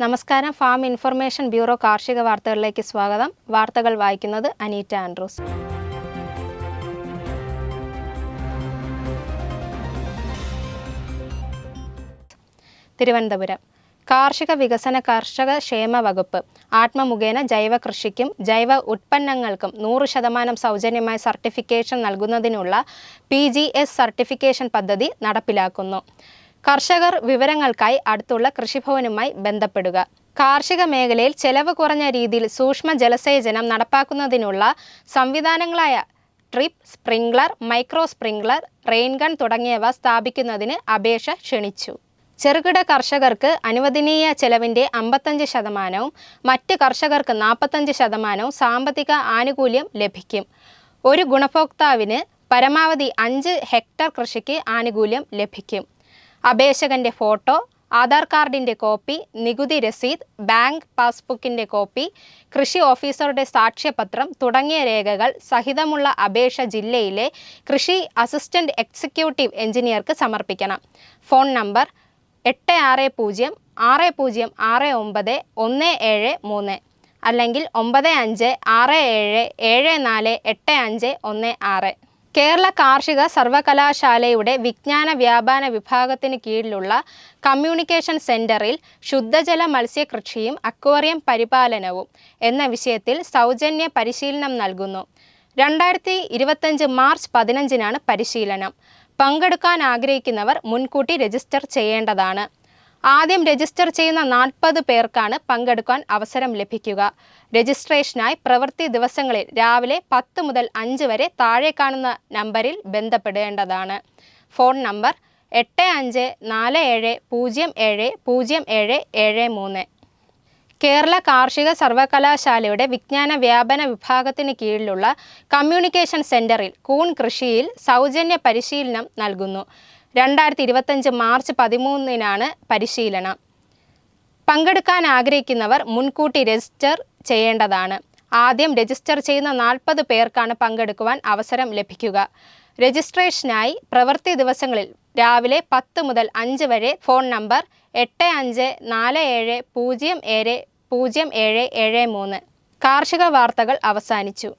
നമസ്കാരം. Farm information bureau കാർഷിക വാർത്തകളിലേക്ക് സ്വാഗതം. വാർത്തകൾ വായിക്കുന്നത് അനീറ്റ ആൻഡ്രൂസ്. തിരുവനന്തപുരം. കാർഷിക വികസന കർഷക ക്ഷേമ വകുപ്പ്. ആത്മമുഖേന ജൈവ കൃഷിക്കും ജൈവ ഉൽപ്പന്നങ്ങൾക്കും നൂറ് ശതമാനം സൗജന്യമായ സർട്ടിഫിക്കേഷൻ നൽകുന്നതിനുള്ള പി സർട്ടിഫിക്കേഷൻ പദ്ധതി നടപ്പിലാക്കുന്നു. കർഷകർ വിവരങ്ങൾക്കായി അടുത്തുള്ള കൃഷിഭവനുമായി ബന്ധപ്പെടുക. കാർഷിക മേഖലയിൽ ചെലവ് കുറഞ്ഞ രീതിയിൽ സൂക്ഷ്മ ജലസേചനം നടപ്പാക്കുന്നതിനുള്ള സംവിധാനങ്ങളായ drip sprinkler micro sprinkler rain gun തുടങ്ങിയവ സ്ഥാപിക്കുന്നതിന് അപേക്ഷ ക്ഷണിച്ചു. ചെറുകിട കർഷകർക്ക് അനുവദനീയ ചെലവിന്റെ അമ്പത്തഞ്ച് ശതമാനവും മറ്റ് കർഷകർക്ക് നാൽപ്പത്തഞ്ച് ശതമാനവും സാമ്പത്തിക ആനുകൂല്യം ലഭിക്കും. ഒരു ഗുണഭോക്താവിന് പരമാവധി അഞ്ച് ഹെക്ടർ കൃഷിക്ക് ആനുകൂല്യം ലഭിക്കും. അപേക്ഷകന്റെ ഫോട്ടോ ആധാർ കാർഡിന്റെ കോപ്പി നികുതി രസീത് ബാങ്ക് പാസ്ബുക്കിന്റെ കോപ്പി കൃഷി ഓഫീസറുടെ സാക്ഷ്യപത്രം തുടങ്ങിയ രേഖകൾ സഹിതമുള്ള അപേക്ഷ ജില്ലയിലെ കൃഷി അസിസ്റ്റന്റ് എക്സിക്യൂട്ടീവ് എഞ്ചിനീയർക്ക് സമർപ്പിക്കണം. ഫോൺ നമ്പർ എട്ട് ആറ് പൂജ്യം ആറ് പൂജ്യം ആറ് ഒമ്പത് ഒന്ന് ഏഴ് മൂന്ന് അല്ലെങ്കിൽ ഒമ്പത് അഞ്ച് ആറ് ഏഴ് ഏഴ് നാല് എട്ട് അഞ്ച് ഒന്ന് ആറ്. കേരള കാർഷിക സർവകലാശാലയുടെ വിജ്ഞാന വ്യാപാര വിഭാഗത്തിന് കീഴിലുള്ള കമ്മ്യൂണിക്കേഷൻ സെന്ററിൽ ശുദ്ധജല മത്സ്യകൃഷിയും അക്വേറിയം പരിപാലനവും എന്ന വിഷയത്തിൽ സൗജന്യ പരിശീലനം നൽകുന്നു. രണ്ടായിരത്തി ഇരുപത്തഞ്ച് മാർച്ച് പതിനഞ്ചിനാണ് പരിശീലനം. പങ്കെടുക്കാൻ ആഗ്രഹിക്കുന്നവർ മുൻകൂട്ടി രജിസ്റ്റർ ചെയ്യേണ്ടതാണ്. ആദ്യം രജിസ്റ്റർ ചെയ്യുന്ന നാൽപ്പത് പേർക്കാണ് പങ്കെടുക്കാൻ അവസരം ലഭിക്കുക. രജിസ്ട്രേഷനായി പ്രവൃത്തി ദിവസങ്ങളിൽ രാവിലെ പത്ത് മുതൽ അഞ്ച് വരെ താഴെ കാണുന്ന നമ്പറിൽ ബന്ധപ്പെടേണ്ടതാണ്. ഫോൺ നമ്പർ എട്ട് അഞ്ച് നാല് ഏഴ് പൂജ്യം ഏഴ് പൂജ്യം ഏഴ് ഏഴ് മൂന്ന്. കേരള കാർഷിക സർവകലാശാലയുടെ വിജ്ഞാന വ്യാപന വിഭാഗത്തിന് കീഴിലുള്ള കമ്മ്യൂണിക്കേഷൻ സെന്ററിൽ കൂൺ കൃഷിയിൽ സൗജന്യ പരിശീലനം നൽകുന്നു. രണ്ടായിരത്തി ഇരുപത്തഞ്ച് മാർച്ച് പതിമൂന്നിനാണ് പരിശീലനം. പങ്കെടുക്കാൻ ആഗ്രഹിക്കുന്നവർ മുൻകൂട്ടി രജിസ്റ്റർ ചെയ്യേണ്ടതാണ്. ആദ്യം രജിസ്റ്റർ ചെയ്യുന്ന നാൽപ്പത് പേർക്കാണ് പങ്കെടുക്കുവാൻ അവസരം ലഭിക്കുക. രജിസ്ട്രേഷനായി പ്രവൃത്തി ദിവസങ്ങളിൽ രാവിലെ പത്ത് മുതൽ അഞ്ച് വരെ ഫോൺ നമ്പർ എട്ട് അഞ്ച് നാല് ഏഴ് പൂജ്യം ഏഴ് പൂജ്യം ഏഴ് ഏഴ് മൂന്ന് കാർഷിക വാർത്തകൾ അവസാനിച്ചു.